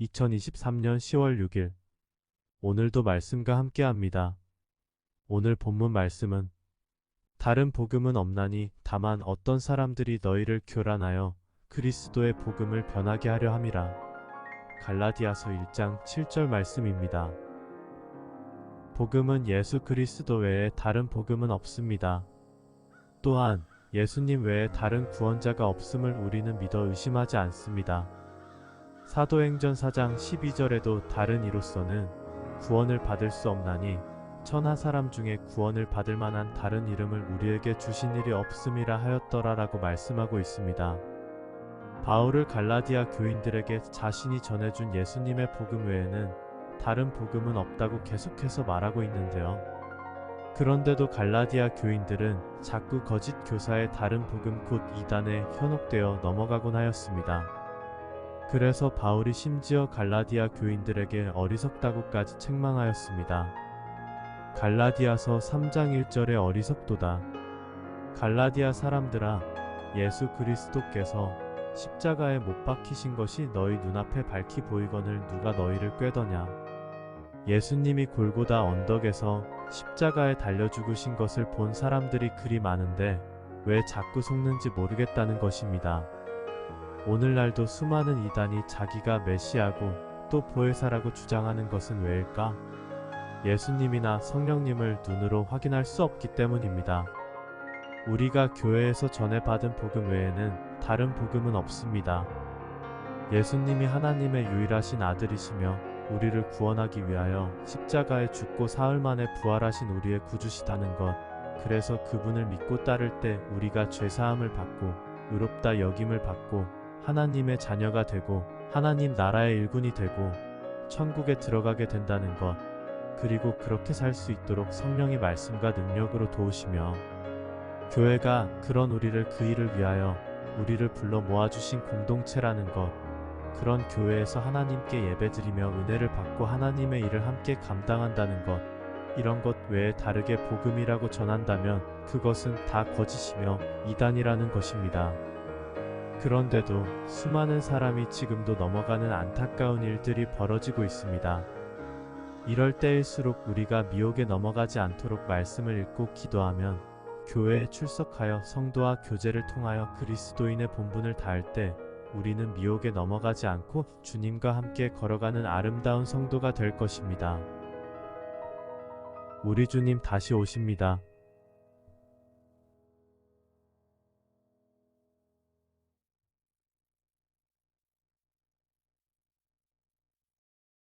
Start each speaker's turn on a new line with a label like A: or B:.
A: 2023년 10월 6일 오늘도 말씀과 함께 합니다. 오늘 본문 말씀은 다른 복음은 없나니 다만 어떤 사람들이 너희를 교란하여 그리스도의 복음을 변하게 하려 함이라. 갈라디아서 1장 7절 말씀입니다. 복음은 예수 그리스도 외에 다른 복음은 없습니다. 또한 예수님 외에 다른 구원자가 없음을 우리는 믿어 의심하지 않습니다. 사도행전 4장 12절에도 다른 이로서는 구원을 받을 수 없나니 천하 사람 중에 구원을 받을 만한 다른 이름을 우리에게 주신 일이 없음이라 하였더라 라고 말씀하고 있습니다. 바울을 갈라디아 교인들에게 자신이 전해준 예수님의 복음 외에는 다른 복음은 없다고 계속해서 말하고 있는데요. 그런데도 갈라디아 교인들은 자꾸 거짓 교사의 다른 복음 곧 이단에 현혹되어 넘어가곤 하였습니다. 그래서 바울이 심지어 갈라디아 교인들에게 어리석다고까지 책망하였습니다. 갈라디아서 3장 1절의 어리석도다. 갈라디아 사람들아, 예수 그리스도께서 십자가에 못 박히신 것이 너희 눈앞에 밝히 보이거늘 누가 너희를 꾀더냐. 예수님이 골고다 언덕에서 십자가에 달려 죽으신 것을 본 사람들이 그리 많은데 왜 자꾸 속는지 모르겠다는 것입니다. 오늘날도 수많은 이단이 자기가 메시아고 또 보혜사라고 주장하는 것은 왜일까? 예수님이나 성령님을 눈으로 확인할 수 없기 때문입니다. 우리가 교회에서 전해 받은 복음 외에는 다른 복음은 없습니다. 예수님이 하나님의 유일하신 아들이시며 우리를 구원하기 위하여 십자가에 죽고 사흘 만에 부활하신 우리의 구주시다는 것. 그래서 그분을 믿고 따를 때 우리가 죄사함을 받고 의롭다 여김을 받고 하나님의 자녀가 되고 하나님 나라의 일군이 되고 천국에 들어가게 된다는 것. 그리고 그렇게 살 수 있도록 성령의 말씀과 능력으로 도우시며 교회가 그런 우리를 그 일을 위하여 우리를 불러 모아주신 공동체라는 것. 그런 교회에서 하나님께 예배드리며 은혜를 받고 하나님의 일을 함께 감당한다는 것. 이런 것 외에 다르게 복음이라고 전한다면 그것은 다 거짓이며 이단이라는 것입니다. 그런데도 수많은 사람이 지금도 넘어가는 안타까운 일들이 벌어지고 있습니다. 이럴 때일수록 우리가 미혹에 넘어가지 않도록 말씀을 읽고 기도하면 교회에 출석하여 성도와 교제를 통하여 그리스도인의 본분을 다할 때 우리는 미혹에 넘어가지 않고 주님과 함께 걸어가는 아름다운 성도가 될 것입니다. 우리 주님 다시 오십니다.